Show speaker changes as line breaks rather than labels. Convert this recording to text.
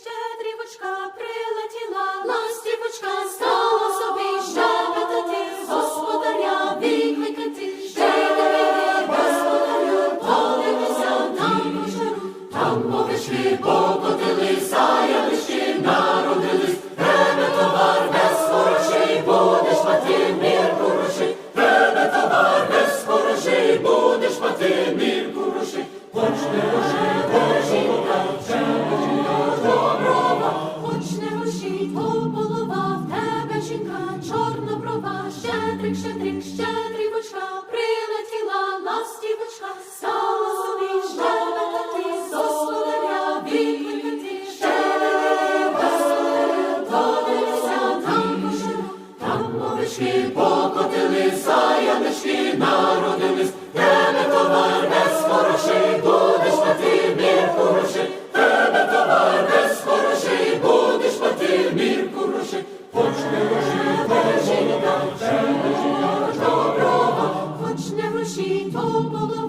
щедрівочка прилетіла, ластівочка стала собі щебетати, господаря викликати, щедрий господарю, подивися там пожару, там мовички покотилися, ялички народились, тебе товар грошей, будеш мати мірку грошей, тебе товар без грошей, будеш мати мірку голова, в тебе жінка, чорноброва, щедрик, щедрик, щедрівочка, прилетіла ластівочка, стала собі щебетати, господаря щедрик, господарю, подивися там пожару, там мовички покотилися, янички на Dobro, choć never she told